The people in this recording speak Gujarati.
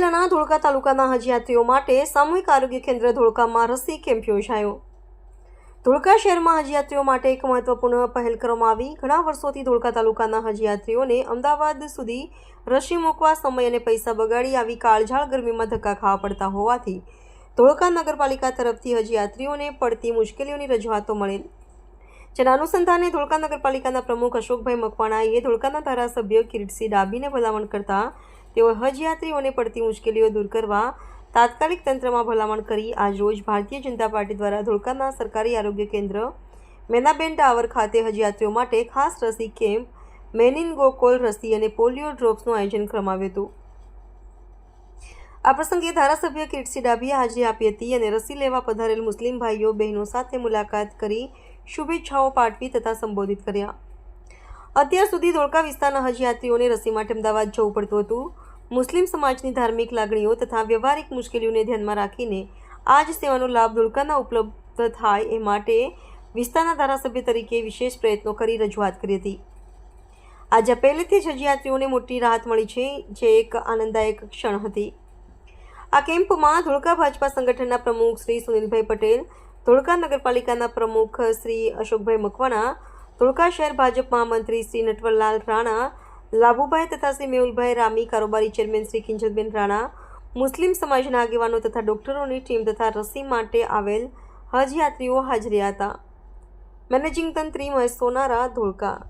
જિલ્લાના ધોળકા તાલુકાના હજયાત્રીઓ માટે સામૂહિક આરોગ્ય કેન્દ્ર ધોળકામાં રસી કેમ્પ યોજાયો. ધોળકા શહેરમાં હજયાત્રીઓ માટે એક મહત્વપૂર્ણ પહેલ કરવામાં આવી. ઘણા વર્ષોથી ધોળકા તાલુકાના હજયાત્રીઓને અમદાવાદ સુધી રસી મૂકવા સમય અને પૈસા બગાડી આવી કાળઝાળ ગરમીમાં ધક્કા ખાવા પડતા હોવાથી ધોળકા નગરપાલિકા તરફથી હજયાત્રીઓને પડતી મુશ્કેલીઓની રજૂઆતો મળેલ. જેના અનુસંધાને ધોળકા નગરપાલિકાના પ્રમુખ અશોકભાઈ મકવાણાએ ધોળકાના ધારાસભ્ય કિરીટસિંહ ડાબીને ભલામણ કરતા તેઓ હજયાત્રીઓને પડતી મુશ્કેલીઓ દૂર કરવા તાત્કાલિક તંત્રમાં ભલામણ કરી આજરોજ ભારતીય જનતા પાર્ટી દ્વારા ધોળકાના સરકારી આરોગ્ય કેન્દ્ર મેનાબેન ટાવર ખાતે હજયાત્રીઓ માટે ખાસ રસી કેમ્પ મેનિનગોકોલ રસી અને પોલિયો ડ્રોપ્સનું આયોજન કરવામાં હતું. આ પ્રસંગે ધારાસભ્ય કિરીટસિંહ ડાભીએ હાજરી આપી હતી અને રસી લેવા પધારેલ મુસ્લિમ ભાઈઓ બહેનો સાથે મુલાકાત કરી શુભેચ્છાઓ પાઠવી તથા સંબોધિત કર્યા. અત્યાર સુધી ધોળકા વિસ્તારના હજયાત્રીઓને રસી માટે અમદાવાદ જવું પડતું હતું. મુસ્લિમ સમાજની ધાર્મિક લાગણીઓ તથા વ્યવહારિક મુશ્કેલીઓને ધ્યાનમાં રાખીને આ જ સેવાનો લાભ ધોળકાના ઉપલબ્ધ થાય એ માટે વિસ્તારના ધારાસભ્ય તરીકે વિશેષ પ્રયત્નો કરી રજૂઆત કરી હતી. આજે પહેલેથી જ હજયાત્રીઓને મોટી રાહત મળી છે, જે એક આનંદદાયક ક્ષણ હતી. આ કેમ્પમાં ધોળકા ભાજપા સંગઠનના પ્રમુખ શ્રી સુનિલભાઈ પટેલ, ધોળકા નગરપાલિકાના પ્રમુખ શ્રી અશોકભાઈ મકવાણા ધોળકા શહેર ભાજપ મહામંત્રી શ્રી નટવરલાલ રાણા, લાભુભાઈ તથા શ્રી મેહુલભાઈ રામી, કારોબારી ચેરમેન શ્રી કિંજલબેન રાણા, મુસ્લિમ સમાજના આગેવાનો તથા ડોક્ટરોની ટીમ તથા રસી માટે આવેલ હજયાત્રીઓ હાજર હતા. મેનેજિંગ તંત્રી મહેશ સોનારા, ધોળકા.